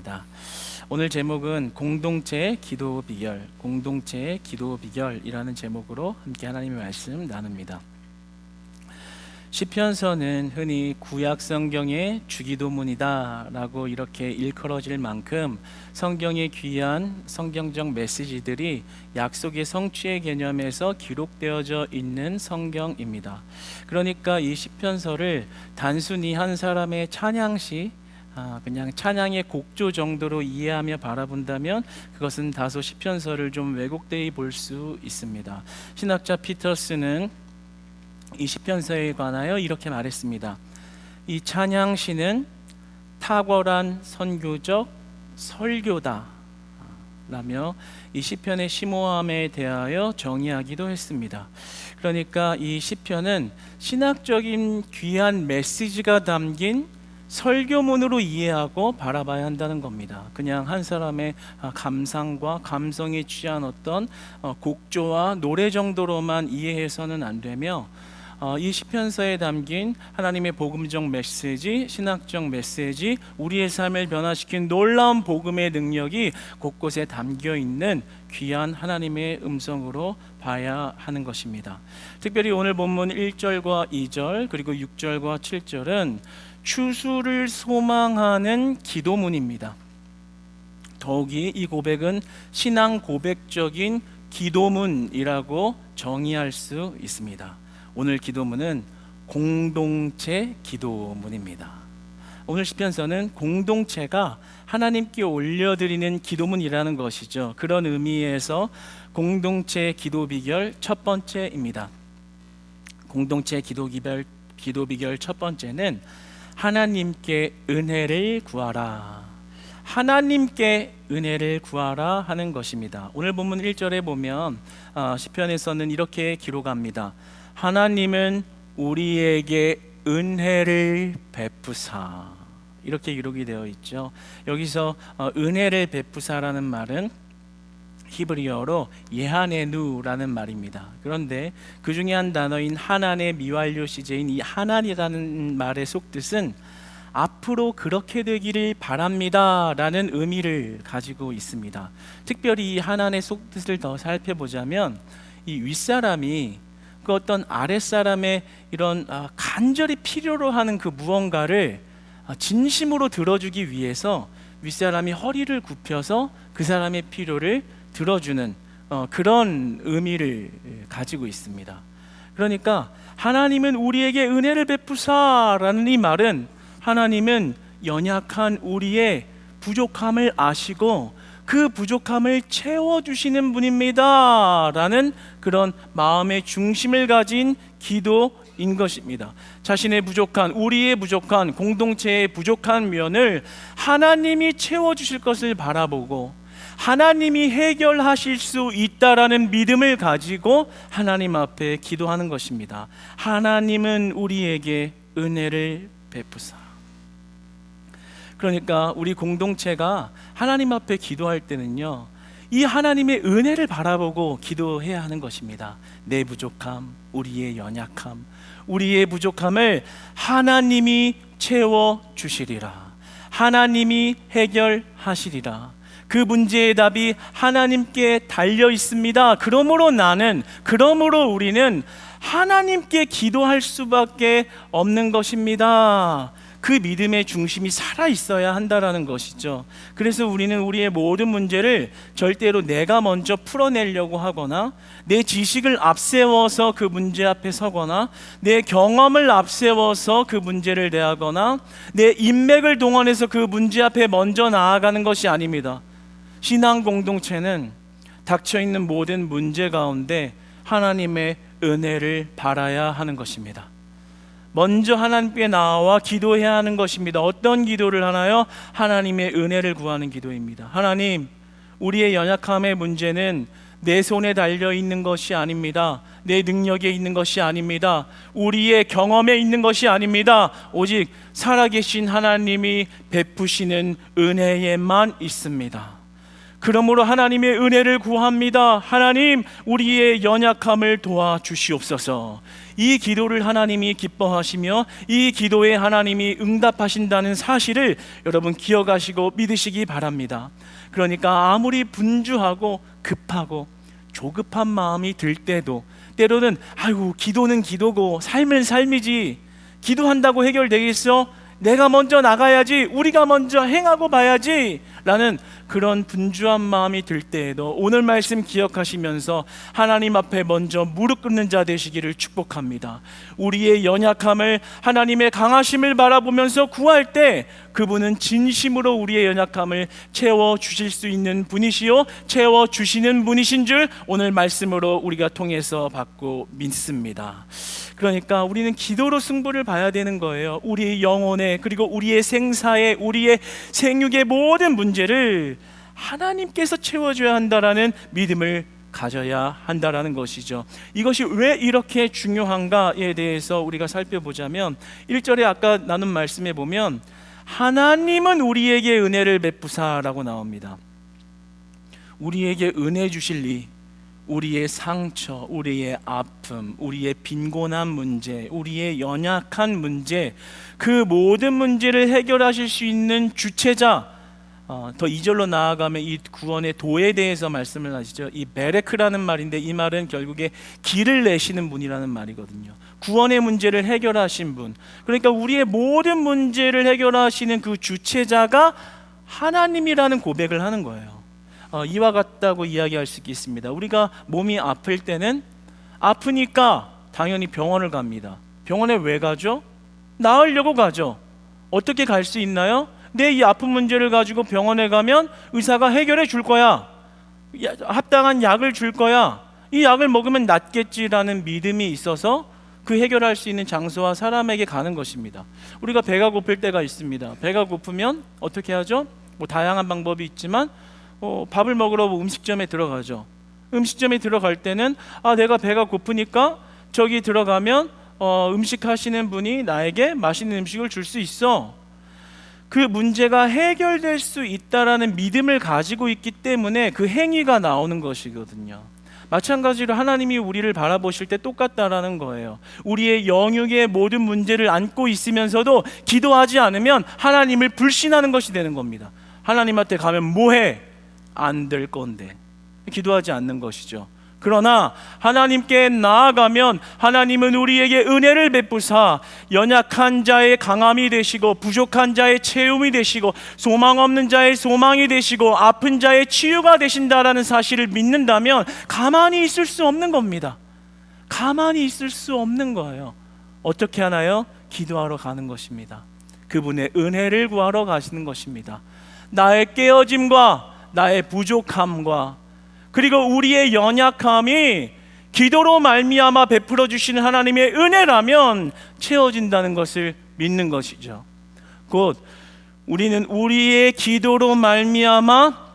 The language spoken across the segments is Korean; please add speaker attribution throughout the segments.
Speaker 1: 나눕니다. 오늘 제목은 공동체 기도 비결, 공동체 기도 비결이라는 제목으로 함께 하나님의 말씀 나눕니다. 시편서는 흔히 구약 성경의 주기도문이다라고 이렇게 일컬어질 만큼 성경의 귀한 성경적 메시지들이 약속의 성취의 개념에서 기록되어져 있는 성경입니다. 그러니까 이 시편서를 단순히 한 사람의 찬양시 아, 그냥 찬양의 곡조 정도로 이해하며 바라본다면 그것은 다소 시편서를 좀 왜곡되이 볼 수 있습니다. 신학자 피터스는 이 시편서에 관하여 이렇게 말했습니다. 이 찬양시는 탁월한 선교적 설교다. 라며 이 시편의 심오함에 대하여 정의하기도 했습니다. 그러니까 이 시편은 신학적인 귀한 메시지가 담긴 설교문으로 이해하고 바라봐야 한다는 겁니다. 그냥 한 사람의 아, 감상과 감성에 취한 어떤 어, 곡조와 노래 정도로만 이해해서는 안 되며 어, 이 시편서에 담긴 하나님의 복음적 메시지, 신학적 메시지, 우리의 삶을 변화시킨 놀라운 복음의 능력이 곳곳에 담겨 있는 귀한 하나님의 음성으로 봐야 하는 것입니다. 특별히 오늘 본문 1절과 2절 그리고 6절과 7절은 추수를 소망하는 기도문입니다. 더욱이 이 고백은 신앙 고백적인 기도문이라고 정의할 수 있습니다. 오늘 기도문은 공동체 기도문입니다. 오늘 시편서는 공동체가 하나님께 올려드리는 기도문이라는 것이죠. 그런 의미에서 공동체 기도 비결 첫 번째입니다. 공동체 기도 비결 기도 비결 첫 번째는 하나님께 은혜를 구하라. 하나님께 은혜를 구하라 하는 것입니다. 오늘 본문 1절에 보면 어, 시편에서는 이렇게 기록합니다. 하나님은 우리에게 은혜를 베푸사 이렇게 기록이 되어 있죠. 여기서 어, 은혜를 베푸사라는 말은 히브리어로 예하네누라는 말입니다. 그런데 그 중에 한 단어인 하난의 미완료 시제인 이 하난이라는 말의 속뜻은 앞으로 그렇게 되기를 바랍니다라는 의미를 가지고 있습니다. 특별히 이 하난의 속뜻을 더 살펴보자면 이 윗사람이 그 어떤 아랫사람의 이런 아, 간절히 필요로 하는 그 무언가를 아, 진심으로 들어주기 위해서 윗사람이 허리를 굽혀서 그 사람의 필요를 들어주는 어, 그런 의미를 가지고 있습니다. 그러니까 하나님은 우리에게 은혜를 베푸사라는 이 말은 하나님은 연약한 우리의 부족함을 아시고 그 부족함을 채워주시는 분입니다 라는 그런 마음의 중심을 가진 기도인 것입니다. 자신의 부족한, 우리의 부족한, 공동체의 부족한 면을 하나님이 채워주실 것을 바라보고 하나님이 해결하실 수 있다라는 믿음을 가지고 하나님 앞에 기도하는 것입니다. 하나님은 우리에게 은혜를 베푸사. 그러니까 우리 공동체가 하나님 앞에 기도할 때는요. 이 하나님의 은혜를 바라보고 기도해야 하는 것입니다. 내 부족함, 우리의 연약함, 우리의 부족함을 하나님이 채워 주시리라. 하나님이 해결하시리라. 그 문제의 답이 하나님께 달려 있습니다. 그러므로 나는, 그러므로 우리는 하나님께 기도할 수밖에 없는 것입니다. 그 믿음의 중심이 살아 있어야 한다라는 것이죠. 그래서 우리는 우리의 모든 문제를 절대로 내가 먼저 풀어내려고 하거나 내 지식을 앞세워서 그 문제 앞에 서거나 내 경험을 앞세워서 그 문제를 대하거나 내 인맥을 동원해서 그 문제 앞에 먼저 나아가는 것이 아닙니다. 신앙 공동체는 닥쳐 있는 모든 문제 가운데 하나님의 은혜를 바라야 하는 것입니다. 먼저 하나님께 나와 기도해야 하는 것입니다. 어떤 기도를 하나요? 하나님의 은혜를 구하는 기도입니다. 하나님, 우리의 연약함의 문제는 내 손에 달려 있는 것이 아닙니다. 내 능력에 있는 것이 아닙니다. 우리의 경험에 있는 것이 아닙니다. 오직 살아계신 하나님이 베푸시는 은혜에만 있습니다. 그러므로 하나님의 은혜를 구합니다. 하나님, 우리의 연약함을 도와주시옵소서. 이 기도를 하나님이 기뻐하시며 이 기도에 하나님이 응답하신다는 사실을 여러분 기억하시고 믿으시기 바랍니다. 그러니까 아무리 분주하고 급하고 조급한 마음이 들 때도 때로는 아이고 기도는 기도고 삶은 삶이지 기도한다고 해결되겠어? 내가 먼저 나가야지 우리가 먼저 행하고 봐야지 라는 그런 분주한 마음이 들 때에도 오늘 말씀 기억하시면서 하나님 앞에 먼저 무릎 꿇는 자 되시기를 축복합니다. 우리의 연약함을 하나님의 강하심을 바라보면서 구할 때 그분은 진심으로 우리의 연약함을 채워 주실 수 있는 분이시요 채워 주시는 분이신 줄 오늘 말씀으로 우리가 통해서 받고 믿습니다. 그러니까 우리는 기도로 승부를 봐야 되는 거예요. 우리의 영혼에 그리고 우리의 생사에 우리의 생육의 모든 문제를 하나님께서 채워줘야 한다라는 믿음을 가져야 한다라는 것이죠. 이것이 왜 이렇게 중요한가에 대해서 우리가 살펴보자면 1절에 아까 나눈 말씀에 보면 하나님은 우리에게 은혜를 베푸사라고 나옵니다. 우리에게 은혜 주실 리 우리의 상처, 우리의 아픔, 우리의 빈곤한 문제, 우리의 연약한 문제, 그 모든 문제를 해결하실 수 있는 주체자, 어, 더 2절로 나아가면 이 구원의 도에 대해서 말씀을 하시죠. 이 베레크라는 말인데 이 말은 결국에 길을 내시는 분이라는 말이거든요. 구원의 문제를 해결하신 분. 그러니까 우리의 모든 문제를 해결하시는 그 주체자가 하나님이라는 고백을 하는 거예요. 어, 이와 같다고 이야기할 수 있겠습니다. 우리가 몸이 아플 때는 아프니까 당연히 병원을 갑니다. 병원에 왜 가죠? 나으려고 가죠. 어떻게 갈 수 있나요? 내 이 아픈 문제를 가지고 병원에 가면 의사가 해결해 줄 거야. 야, 합당한 약을 줄 거야. 이 약을 먹으면 낫겠지라는 믿음이 있어서 그 해결할 수 있는 장소와 사람에게 가는 것입니다. 우리가 배가 고플 때가 있습니다. 배가 고프면 어떻게 하죠? 뭐 다양한 방법이 있지만 어, 밥을 먹으러 음식점에 들어가죠. 음식점에 들어갈 때는 아 내가 배가 고프니까 저기 들어가면 어, 음식 하시는 분이 나에게 맛있는 음식을 줄 수 있어. 그 문제가 해결될 수 있다라는 믿음을 가지고 있기 때문에 그 행위가 나오는 것이거든요. 마찬가지로 하나님이 우리를 바라보실 때 똑같다라는 거예요. 우리의 영역의 모든 문제를 안고 있으면서도 기도하지 않으면 하나님을 불신하는 것이 되는 겁니다. 하나님한테 가면 뭐해? 안 될 건데. 기도하지 않는 것이죠. 그러나 하나님께 나아가면 하나님은 우리에게 은혜를 베푸사 연약한 자의 강함이 되시고 부족한 자의 채움이 되시고 소망 없는 자의 소망이 되시고 아픈 자의 치유가 되신다라는 사실을 믿는다면 가만히 있을 수 없는 겁니다. 가만히 있을 수 없는 거예요. 어떻게 하나요? 기도하러 가는 것입니다. 그분의 은혜를 구하러 가시는 것입니다. 나의 깨어짐과 나의 부족함과 그리고 우리의 연약함이 기도로 말미암아 베풀어 주시는 하나님의 은혜라면 채워진다는 것을 믿는 것이죠. 곧 우리는 우리의 기도로 말미암아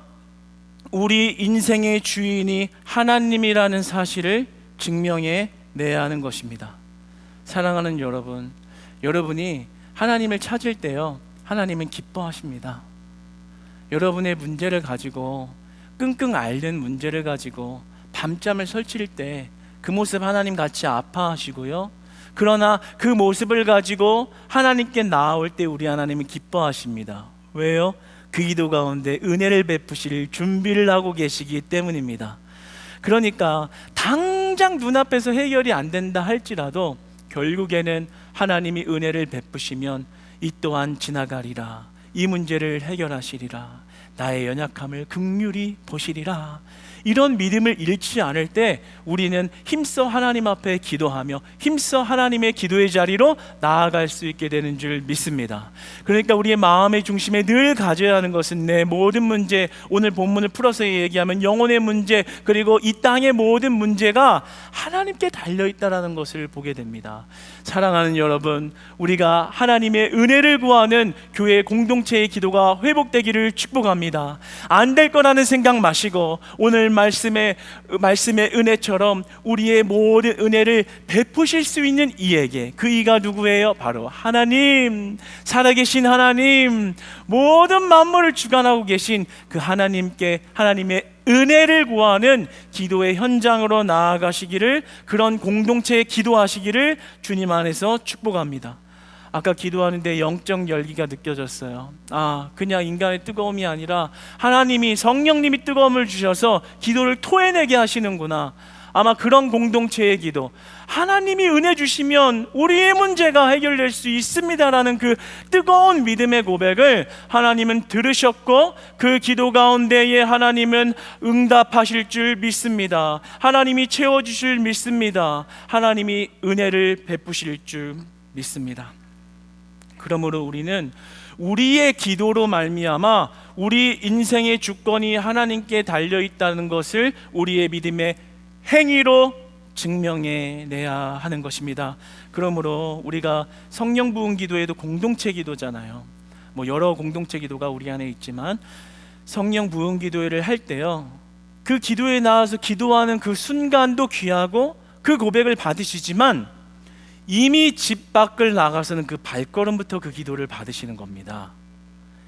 Speaker 1: 우리 인생의 주인이 하나님이라는 사실을 증명해 내야 하는 것입니다. 사랑하는 여러분, 여러분이 하나님을 찾을 때요, 하나님은 기뻐하십니다. 여러분의 문제를 가지고 끙끙 앓는 문제를 가지고 밤잠을 설칠 때 그 모습 하나님 같이 아파하시고요. 그러나 그 모습을 가지고 하나님께 나아올 때 우리 하나님은 기뻐하십니다. 왜요? 그 기도 가운데 은혜를 베푸실 준비를 하고 계시기 때문입니다. 그러니까 당장 눈앞에서 해결이 안 된다 할지라도 결국에는 하나님이 은혜를 베푸시면 이 또한 지나가리라. 이 문제를 해결하시리라. 나의 연약함을 극률히 보시리라. 이런 믿음을 잃지 않을 때 우리는 힘써 하나님 앞에 기도하며 힘써 하나님의 기도의 자리로 나아갈 수 있게 되는 줄 믿습니다. 그러니까 우리의 마음의 중심에 늘 가져야 하는 것은 내 모든 문제, 오늘 본문을 풀어서 얘기하면 영혼의 문제, 그리고 이 땅의 모든 문제가 하나님께 달려 있다라는 것을 보게 됩니다. 사랑하는 여러분, 우리가 하나님의 은혜를 구하는 교회 공동체의 기도가 회복되기를 축복합니다. 안 될 거라는 생각 마시고 오늘 말씀의 말씀의 은혜처럼 우리의 모든 은혜를 베푸실 수 있는 이에게 그 이가 누구예요? 바로 하나님, 살아계신 하나님, 모든 만물을 주관하고 계신 그 하나님께 하나님의 은혜를 구하는 기도의 현장으로 나아가시기를 그런 공동체에 기도하시기를 주님 안에서 축복합니다. 아까 기도하는데 영적 열기가 느껴졌어요. 아, 그냥 인간의 뜨거움이 아니라 하나님이 성령님이 뜨거움을 주셔서 기도를 토해내게 하시는구나. 아마 그런 공동체의 기도. 하나님이 은혜 주시면 우리의 문제가 해결될 수 있습니다라는 그 뜨거운 믿음의 고백을 하나님은 들으셨고 그 기도 가운데에 하나님은 응답하실 줄 믿습니다. 하나님이 채워 주실 믿습니다. 하나님이 은혜를 베푸실 줄 믿습니다. 그러므로 우리는 우리의 기도로 말미암아 우리 인생의 주권이 하나님께 달려 있다는 것을 우리의 믿음의 행위로 증명해 내야 하는 것입니다. 그러므로 우리가 성령 부은 기도에도 공동체 기도잖아요. 뭐 여러 공동체 기도가 우리 안에 있지만 성령 부은 기도를 할 때요. 그 기도에 나와서 기도하는 그 순간도 귀하고 그 고백을 받으시지만 이미 집 밖을 나가서는 그 발걸음부터 그 기도를 받으시는 겁니다.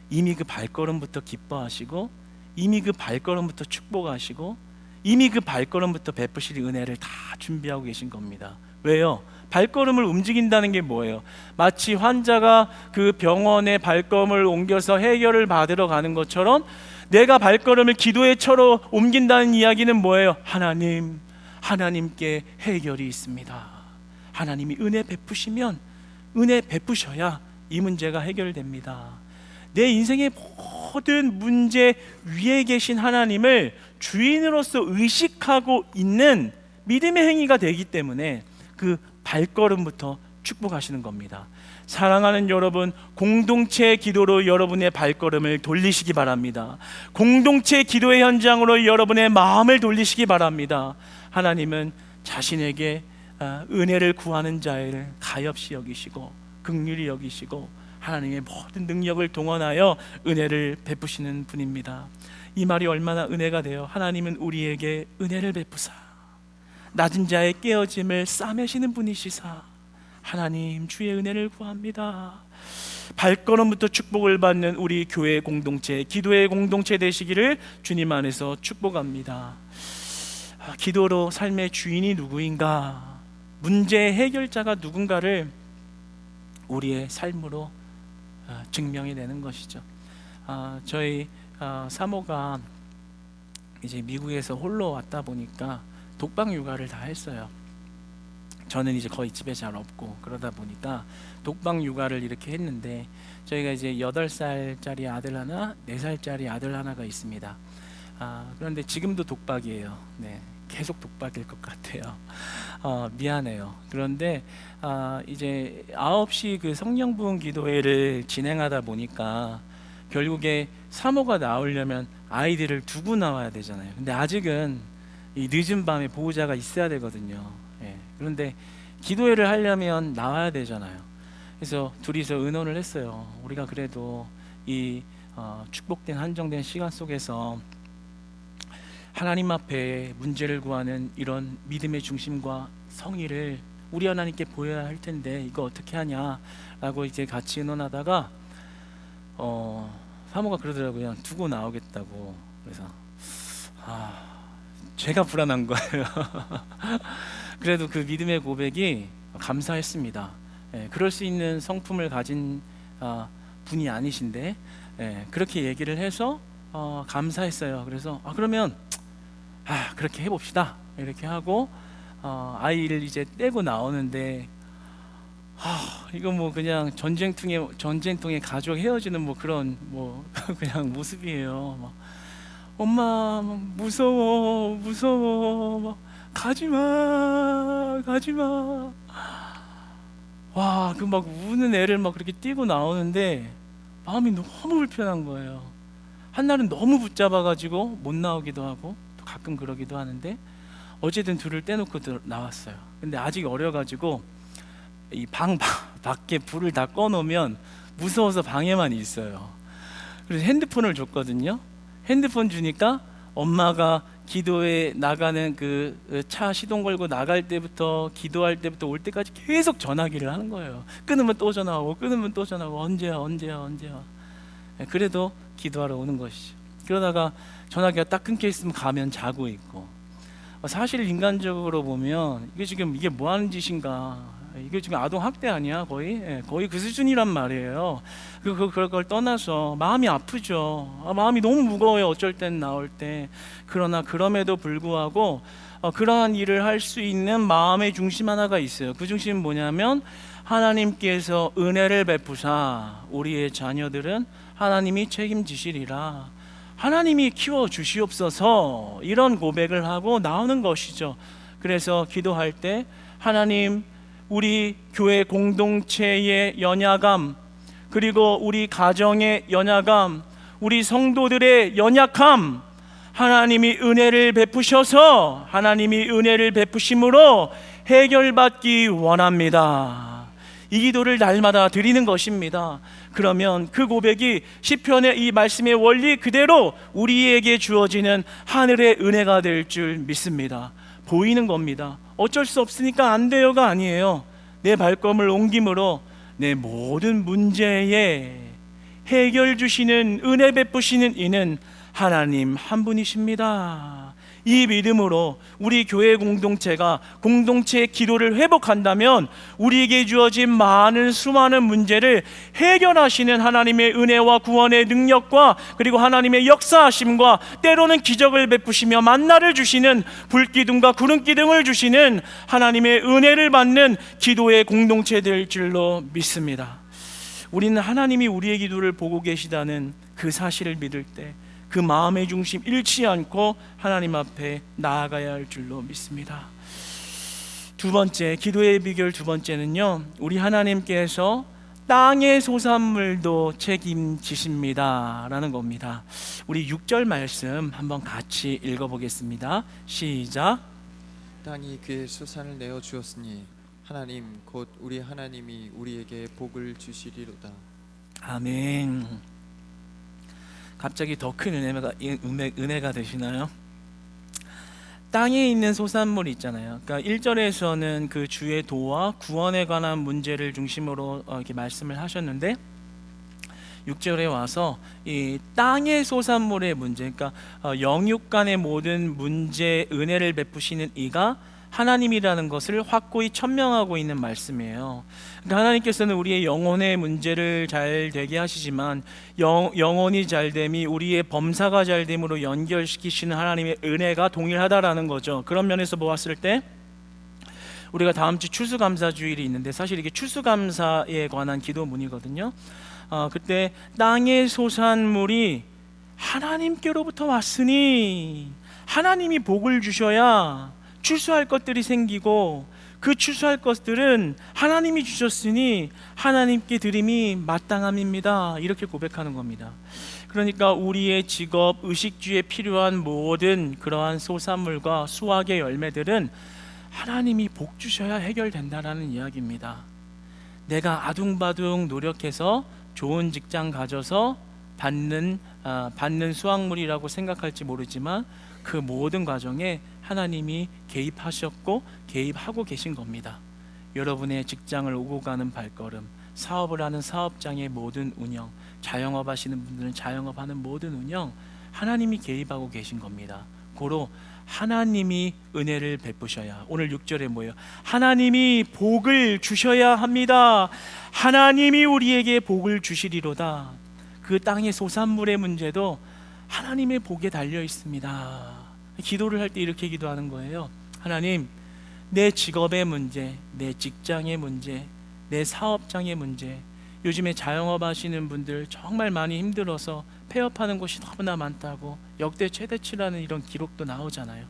Speaker 1: 이미 그 발걸음부터 기뻐하시고 이미 그 발걸음부터 축복하시고 이미 그 발걸음부터 베푸실 은혜를 다 준비하고 계신 겁니다. 왜요? 발걸음을 움직인다는 게 뭐예요? 마치 환자가 그 병원에 발걸음을 옮겨서 해결을 받으러 가는 것처럼 내가 발걸음을 기도의 처로 옮긴다는 이야기는 뭐예요? 하나님, 하나님께 해결이 있습니다. 하나님이 은혜 베푸시면 은혜 베푸셔야 이 문제가 해결됩니다. 내 인생의 모든 문제 위에 계신 하나님을 주인으로서 의식하고 있는 믿음의 행위가 되기 때문에 그 발걸음부터 축복하시는 겁니다. 사랑하는 여러분, 공동체 기도로 여러분의 발걸음을 돌리시기 바랍니다. 공동체 기도의 현장으로 여러분의 마음을 돌리시기 바랍니다. 하나님은 자신에게 아, 은혜를 구하는 자를 가엾이 여기시고 극률이 여기시고 하나님의 모든 능력을 동원하여 은혜를 베푸시는 분입니다. 이 말이 얼마나 은혜가 돼요. 하나님은 우리에게 은혜를 베푸사 낮은 자의 깨어짐을 싸매시는 분이시사 하나님 주의 은혜를 구합니다. 발걸음부터 축복을 받는 우리 교회 공동체, 기도의 공동체 되시기를 주님 안에서 축복합니다. 아, 기도로 삶의 주인이 누구인가? 문제의 해결자가 누군가를 우리의 삶으로 어, 증명해 내는 것이죠. 아, 저희 아, 사모가 이제 미국에서 홀로 왔다 보니까 독방 육아를 다 했어요. 저는 이제 거의 집에 잘 없고 그러다 보니까 독방 육아를 이렇게 했는데 저희가 이제 8살짜리 아들 하나, 4살짜리 아들 하나가 있습니다. 아, 그런데 지금도 독박이에요. 네. 계속 독박일 것 같아요. 어, 미안해요. 그런데 아, 이제 9시 그 성령 부흥 기도회를 진행하다 보니까 결국에 사모가 나오려면 아이들을 두고 나와야 되잖아요. 근데 아직은 이 늦은 밤에 보호자가 있어야 되거든요. 예. 그런데 기도회를 하려면 나와야 되잖아요. 그래서 둘이서 의논을 했어요. 우리가 그래도 이 어, 축복된 한정된 시간 속에서 하나님 앞에 문제를 구하는 이런 믿음의 중심과 성의를 우리 하나님께 보여야 할 텐데 이거 어떻게 하냐라고 이제 같이 의논하다가 어 사모가 그러더라고요. 두고 나오겠다고. 그래서 아 제가 불안한 거예요. 그래도 그 믿음의 고백이 감사했습니다. 예, 그럴 수 있는 성품을 가진 아, 분이 아니신데 예, 그렇게 얘기를 해서 어, 감사했어요. 그래서 아 그러면 아 그렇게 해봅시다 이렇게 하고 어, 아이를 이제 떼고 나오는데 아 이거 뭐 그냥 전쟁통에 전쟁통에 가족 헤어지는 뭐 그런 뭐 그냥 모습이에요. 막, 엄마 막 무서워 무서워 막 가지마 가지마 와 그 막 우는 애를 막 그렇게 뛰고 나오는데 마음이 너무 불편한 거예요. 한날은 너무 붙잡아가지고 못 나오기도 하고 가끔 그러기도 하는데 어쨌든 둘을 떼놓고 나왔어요. 근데 아직 어려가지고 이 방 밖에 불을 다 꺼놓으면 무서워서 방에만 있어요. 그래서 핸드폰을 줬거든요. 핸드폰 주니까 엄마가 기도에 나가는 그 차 시동 걸고 나갈 때부터 기도할 때부터 올 때까지 계속 전화기를 하는 거예요. 끊으면 또 전화하고 끊으면 또 전화하고 언제야 언제야 언제야. 예, 그래도 기도하러 오는 것이죠. 그러다가 전화기가 딱 끊겨 있으면 가면 자고 있고. 어, 사실 인간적으로 보면 이게 지금 이게 뭐 하는 짓인가? 이게 지금 아동 학대 아니야 거의 예, 거의 그 수준이란 말이에요. 그, 그 그걸 걸 떠나서 마음이 아프죠. 아, 마음이 너무 무거워요. 어쩔 땐 나올 때. 그러나 그럼에도 불구하고 어, 그러한 일을 할 수 있는 마음의 중심 하나가 있어요. 그 중심은 뭐냐면 하나님께서 은혜를 베푸사 우리의 자녀들은 하나님이 책임지시리라. 하나님이 키워 주시옵소서 이런 고백을 하고 나오는 것이죠. 그래서 기도할 때 하나님 우리 교회 공동체의 연약함 그리고 우리 가정의 연약함 우리 성도들의 연약함 하나님이 은혜를 베푸셔서 하나님이 은혜를 베푸심으로 해결받기 원합니다. 이 기도를 날마다 드리는 것입니다. 그러면 그 고백이 시편의 이 말씀의 원리 그대로 우리에게 주어지는 하늘의 은혜가 될 줄 믿습니다. 보이는 겁니다. 어쩔 수 없으니까 안 돼요가 아니에요. 내 발걸음을 옮김으로 내 모든 문제에 해결 주시는 은혜 베푸시는 이는 하나님 한 분이십니다. 이 믿음으로 우리 교회 공동체가 공동체의 기도를 회복한다면 우리에게 주어진 많은 수많은 문제를 해결하시는 하나님의 은혜와 구원의 능력과 그리고 하나님의 역사하심과 때로는 기적을 베푸시며 만나를 주시는 불기둥과 구름기둥을 주시는 하나님의 은혜를 받는 기도의 공동체 될 줄로 믿습니다. 우리는 하나님이 우리의 기도를 보고 계시다는 그 사실을 믿을 때 그 마음의 중심 잃지 않고 하나님 앞에 나아가야 할 줄로 믿습니다. 두 번째 기도의 비결 두 번째는요. 우리 하나님께서 땅의 소산물도 책임지십니다라는 겁니다. 우리 6절 말씀 한번 같이 읽어 보겠습니다. 시작.
Speaker 2: 땅이 그의 수산을 내어 주었으니 하나님 곧 우리 하나님이 우리에게 복을 주시리로다.
Speaker 1: 아멘. 갑자기 더 큰 은혜가 은혜, 은혜가 되시나요? 땅에 있는 소산물 있잖아요. 그러니까 1절에서는 그 주의 도와 구원에 관한 문제를 중심으로 어, 이렇게 말씀을 하셨는데 6절에 와서 이 땅의 소산물의 문제, 그러니까 어, 영육 간의 모든 문제 은혜를 베푸시는 이가 하나님이라는 것을 확고히 천명하고 있는 말씀이에요. 그러니까 하나님께서는 우리의 영혼의 문제를 잘 되게 하시지만 영, 영혼이 잘됨이 우리의 범사가 잘됨으로 연결시키시는 하나님의 은혜가 동일하다라는 거죠. 그런 면에서 보았을 때 우리가 다음 주 추수감사 주일이 있는데 사실 이게 추수감사에 관한 기도문이거든요. 어, 그때 땅의 소산물이 하나님께로부터 왔으니 하나님이 복을 주셔야 추수할 것들이 생기고 그 추수할 것들은 하나님이 주셨으니 하나님께 드림이 마땅함입니다. 이렇게 고백하는 겁니다. 그러니까 우리의 직업, 의식주에 필요한 모든 그러한 소산물과 수확의 열매들은 하나님이 복 주셔야 해결된다라는 이야기입니다. 내가 아둥바둥 노력해서 좋은 직장 가져서 받는 아, 받는 수확물이라고 생각할지 모르지만 그 모든 과정에 하나님이 개입하셨고 개입하고 계신 겁니다. 여러분의 직장을 오고 가는 발걸음, 사업을 하는 사업장의 모든 운영, 자영업 하시는 분들은 자영업 하는 모든 운영 하나님이 개입하고 계신 겁니다. 고로 하나님이 은혜를 베푸셔야 오늘 6절에 뭐예요? 하나님이 복을 주셔야 합니다. 하나님이 우리에게 복을 주시리로다. 그 땅의 소산물의 문제도 하나님의 복에 달려 있습니다. 기도를 할 때 이렇게 기도하는 거예요. 하나님, 내 직업의 문제, 내 직장의 문제, 내 사업장의 문제, 요즘에 자영업 하시는 분들 정말 많이 힘들어서 폐업하는 곳이 너무나 많다고 역대 최대치라는 이런 기록도 나오잖아요.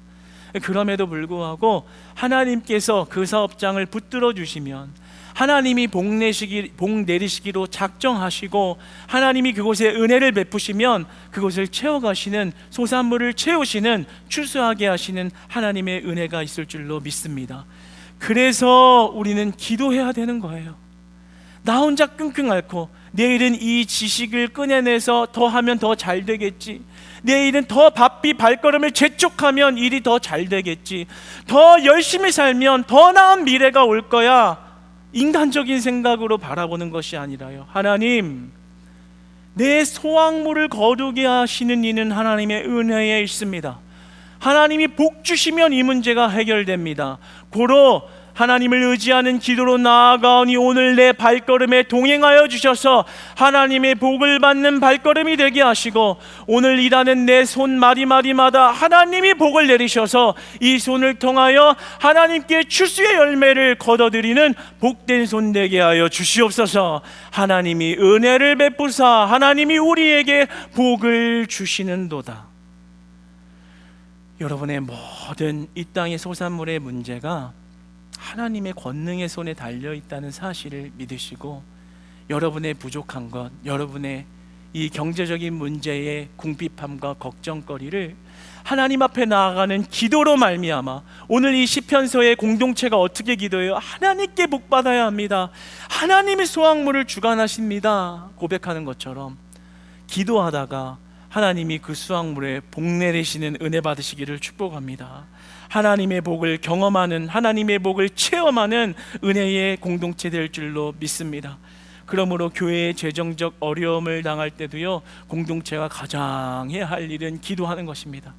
Speaker 1: 그럼에도 불구하고 하나님께서 그 사업장을 붙들어 주시면 하나님이 복 내시기 복 내리시기로 작정하시고 하나님이 그곳에 은혜를 베푸시면 그곳을 채워 가시는 소산물을 채우시는 추수하게 하시는 하나님의 은혜가 있을 줄로 믿습니다. 그래서 우리는 기도해야 되는 거예요. 나 혼자 끙끙 앓고 내일은 이 지식을 꺼내내서 더 하면 더 잘 되겠지. 내일은 더 바삐 발걸음을 재촉하면 일이 더 잘 되겠지. 더 열심히 살면 더 나은 미래가 올 거야. 인간적인 생각으로 바라보는 것이 아니라요. 하나님, 내 소확물을 거두게 하시는 이는 하나님의 은혜에 있습니다. 하나님이 복 주시면 이 문제가 해결됩니다. 고로 하나님을 의지하는 기도로 나아가오니 오늘 내 발걸음에 동행하여 주셔서 하나님의 복을 받는 발걸음이 되게 하시고 오늘 일하는 내 손 마디마디마다 하나님이 복을 내리셔서 이 손을 통하여 하나님께 추수의 열매를 거둬들이는 복된 손 되게 하여 주시옵소서. 하나님이 은혜를 베푸사 하나님이 우리에게 복을 주시는도다. 여러분의 모든 이 땅의 소산물의 문제가 하나님의 권능의 손에 달려 있다는 사실을 믿으시고 여러분의 부족한 것, 여러분의 이 경제적인 문제의 궁핍함과 걱정거리를 하나님 앞에 나아가는 기도로 말미암아 오늘 이 시편서의 공동체가 어떻게 기도해요? 하나님께 복 받아야 합니다. 하나님의 소확물을 주관하십니다. 고백하는 것처럼 기도하다가 하나님이 그 수확물에 복 내리시는 은혜 받으시기를 축복합니다. 하나님의 복을 경험하는 하나님의 복을 체험하는 은혜의 공동체 될 줄로 믿습니다. 그러므로 교회의 재정적 어려움을 당할 때도요 공동체가 가장 해야 할 일은 기도하는 것입니다.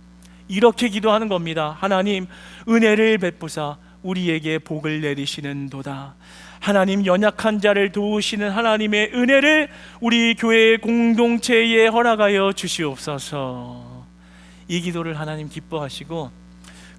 Speaker 1: 이렇게 기도하는 겁니다. 하나님 은혜를 베푸사 우리에게 복을 내리시는도다. 하나님 연약한 자를 도우시는 하나님의 은혜를 우리 교회 공동체에 허락하여 주시옵소서. 이 기도를 하나님 기뻐하시고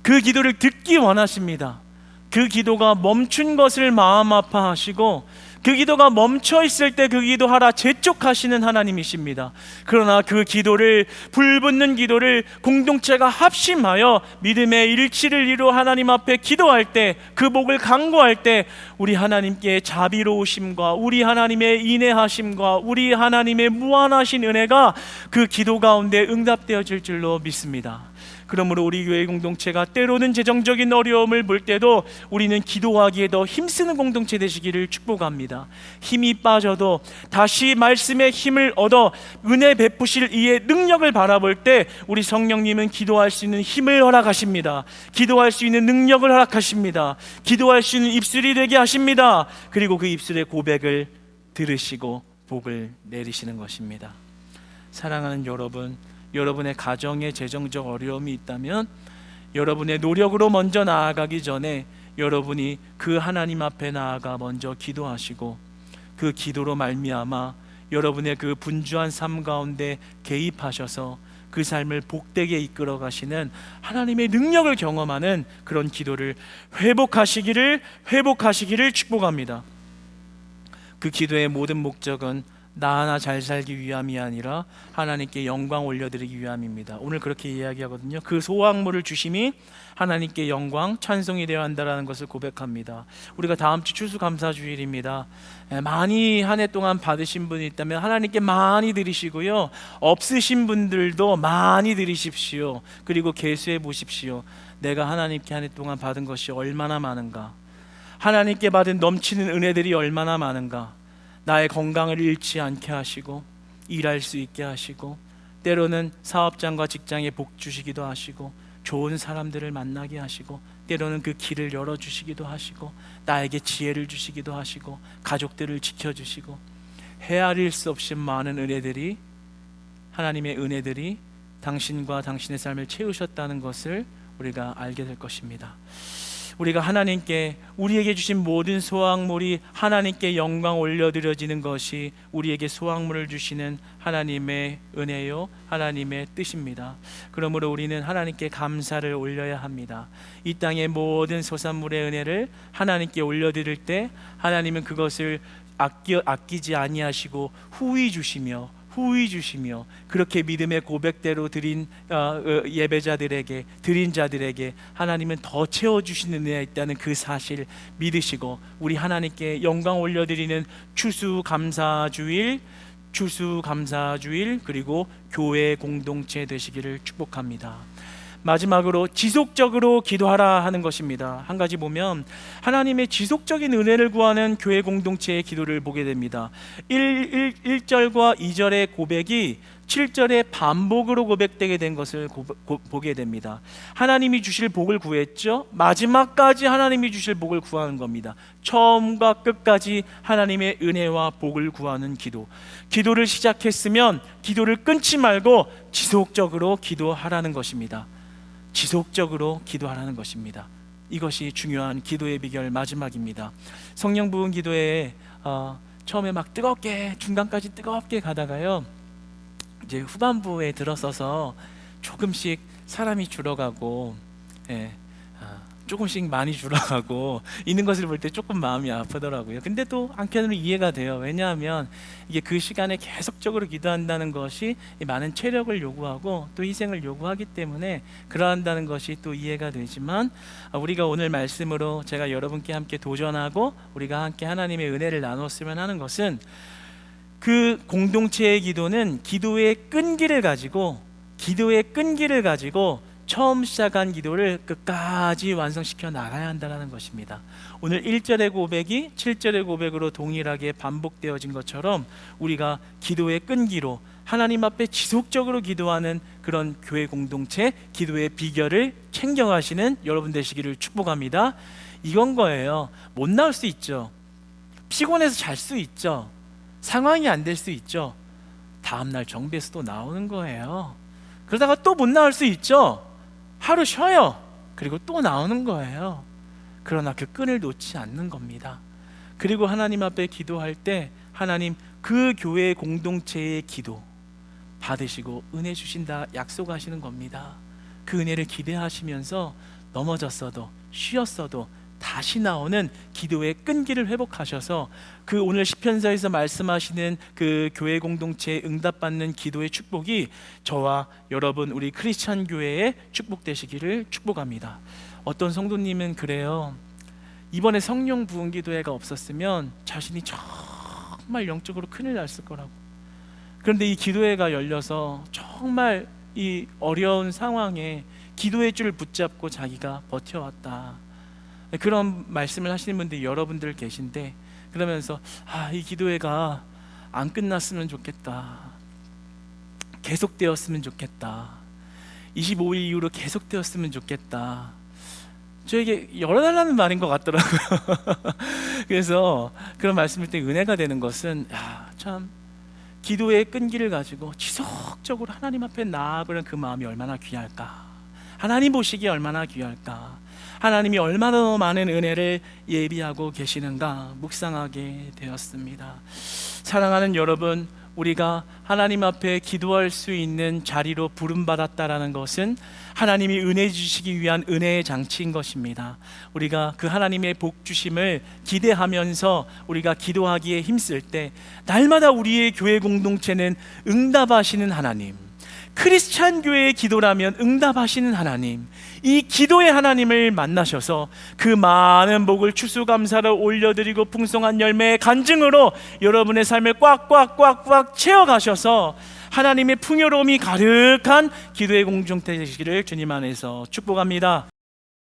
Speaker 1: 그 기도를 듣기 원하십니다. 그 기도가 멈춘 것을 마음 아파하시고 그 기도가 멈춰 있을 때 그 기도하라 재촉하시는 하나님이십니다. 그러나 그 기도를 불붙는 기도를 공동체가 합심하여 믿음의 일치를 이루어 하나님 앞에 기도할 때 그 복을 강구할 때 우리 하나님께 자비로우심과 우리 하나님의 인내하심과 우리 하나님의 무한하신 은혜가 그 기도 가운데 응답되어질 줄로 믿습니다. 그러므로 우리 교회 공동체가 때로는 재정적인 어려움을 볼 때도 우리는 기도하기에 더 힘쓰는 공동체 되시기를 축복합니다. 힘이 빠져도 다시 말씀의 힘을 얻어 은혜 베푸실 이의 능력을 바라볼 때 우리 성령님은 기도할 수 있는 힘을 허락하십니다. 기도할 수 있는 능력을 허락하십니다. 기도할 수 있는 입술이 되게 하십니다. 그리고 그 입술의 고백을 들으시고 복을 내리시는 것입니다. 사랑하는 여러분, 여러분의 가정에 재정적 어려움이 있다면 여러분의 노력으로 먼저 나아가기 전에 여러분이 그 하나님 앞에 나아가 먼저 기도하시고 그 기도로 말미암아 여러분의 그 분주한 삶 가운데 개입하셔서 그 삶을 복되게 이끌어 가시는 하나님의 능력을 경험하는 그런 기도를 회복하시기를 회복하시기를 축복합니다. 그 기도의 모든 목적은 나 하나 잘 살기 위함이 아니라 하나님께 영광 올려드리기 위함입니다. 오늘 그렇게 이야기하거든요. 그 소확물을 주심이 하나님께 영광 찬송이 되어야 한다라는 것을 고백합니다. 우리가 다음 주 추수감사 주일입니다. 예, 많이 한 해 동안 받으신 분이 있다면 하나님께 많이 드리시고요. 없으신 분들도 많이 드리십시오. 그리고 계수해 보십시오. 내가 하나님께 한 해 동안 받은 것이 얼마나 많은가? 하나님께 받은 넘치는 은혜들이 얼마나 많은가? 나의 건강을 잃지 않게 하시고 일할 수 있게 하시고 때로는 사업장과 직장에 복 주시기도 하시고 좋은 사람들을 만나게 하시고 때로는 그 길을 열어 주시기도 하시고 나에게 지혜를 주시기도 하시고 가족들을 지켜 주시고 헤아릴 수 없이 많은 은혜들이 하나님의 은혜들이 당신과 당신의 삶을 채우셨다는 것을 우리가 알게 될 것입니다. 우리가 하나님께 우리에게 주신 모든 소확물이 하나님께 영광 올려드려지는 것이 우리에게 소확물을 주시는 하나님의 은혜요 하나님의 뜻입니다. 그러므로 우리는 하나님께 감사를 올려야 합니다. 이 땅의 모든 소산물의 은혜를 하나님께 올려드릴 때 하나님은 그것을 아끼, 아끼지 아니하시고 후히 주시며 후히 주시며 그렇게 믿음의 고백대로 드린 어, 어, 예배자들에게 드린 자들에게 하나님은 더 채워 주시는 은혜가 있다는 그 사실 믿으시고 우리 하나님께 영광 올려드리는 추수 감사 주일 추수 감사 주일 그리고 교회 공동체 되시기를 축복합니다. 마지막으로 지속적으로 기도하라 하는 것입니다. 한 가지 보면 하나님의 지속적인 은혜를 구하는 교회 공동체의 기도를 보게 됩니다. 1, 1, 1절과 2절의 고백이 7절에 반복으로 고백되게 된 것을 고, 고, 보게 됩니다. 하나님이 주실 복을 구했죠. 마지막까지 하나님이 주실 복을 구하는 겁니다. 처음과 끝까지 하나님의 은혜와 복을 구하는 기도. 기도를 시작했으면 기도를 끊지 말고 지속적으로 기도하라는 것입니다. 지속적으로 기도하라는 것입니다. 이것이 중요한 기도의 비결 마지막입니다. 성령 부은 기도에 어, 처음에 막 뜨겁게 중간까지 뜨겁게 가다가요. 이제 후반부에 들어서서 조금씩 사람이 줄어가고 예, 아, 조금씩 많이 줄어가고 있는 것을 볼 때 조금 마음이 아프더라고요. 근데 또 한편으로 이해가 돼요. 왜냐하면 이게 그 시간에 계속적으로 기도한다는 것이 이 많은 체력을 요구하고 또 희생을 요구하기 때문에 그러한다는 것이 또 이해가 되지만 아, 우리가 오늘 말씀으로 제가 여러분께 함께 도전하고 우리가 함께 하나님의 은혜를 나눴으면 하는 것은 그 공동체의 기도는 기도의 끈기를 가지고 기도의 끈기를 가지고 처음 시작한 기도를 끝까지 완성시켜 나가야 한다는 것입니다. 오늘 1절의 고백이 7절의 고백으로 동일하게 반복되어진 것처럼 우리가 기도의 끈기로 하나님 앞에 지속적으로 기도하는 그런 교회 공동체 기도의 비결을 챙겨가시는 여러분 되시기를 축복합니다. 이건 거예요. 못 나올 수 있죠. 피곤해서 잘 수 있죠. 상황이 안 될 수 있죠. 다음 날 정비에서 또 나오는 거예요. 그러다가 또 못 나올 수 있죠. 하루 쉬어요. 그리고 또 나오는 거예요. 그러나 그 끈을 놓지 않는 겁니다. 그리고 하나님 앞에 기도할 때 하나님 그 교회 공동체의 기도 받으시고 은혜 주신다 약속하시는 겁니다. 그 은혜를 기대하시면서 넘어졌어도 쉬었어도 다시 나오는 기도의 끈기를 회복하셔서 그 오늘 시편서에서 말씀하시는 그 교회 공동체에 응답받는 기도의 축복이 저와 여러분 우리 크리스찬 교회에 축복되시기를 축복합니다. 어떤 성도님은 그래요. 이번에 성령 부흥 기도회가 없었으면 자신이 정말 영적으로 큰일 났을 거라고. 그런데 이 기도회가 열려서 정말 이 어려운 상황에 기도의 줄을 붙잡고 자기가 버텨왔다. 그런 말씀을 하시는 분들이 여러분들 계신데 그러면서 아, 이 기도회가 안 끝났으면 좋겠다. 계속되었으면 좋겠다. 25일 이후로 계속되었으면 좋겠다. 저에게 열어달라는 말인 것 같더라고요. 그래서 그런 말씀을 때 은혜가 되는 것은 야, 참 기도의 끈기를 가지고 지속적으로 하나님 앞에 나아가는 그 마음이 얼마나 귀할까. 하나님 보시기에 얼마나 귀할까. 하나님이 얼마나 더 많은 은혜를 예비하고 계시는가 묵상하게 되었습니다. 사랑하는 여러분, 우리가 하나님 앞에 기도할 수 있는 자리로 부름받았다라는 것은 하나님이 은혜 주시기 위한 은혜의 장치인 것입니다. 우리가 그 하나님의 복 주심을 기대하면서 우리가 기도하기에 힘쓸 때 날마다 우리의 교회 공동체는 응답하시는 하나님 크리스찬 교회의 기도라면 응답하시는 하나님, 이 기도의 하나님을 만나셔서 그 많은 복을 추수감사로 올려드리고 풍성한 열매의 간증으로 여러분의 삶을 꽉꽉꽉꽉 채워가셔서 하나님의 풍요로움이 가득한 기도의 공동체 되시기를 주님 안에서 축복합니다.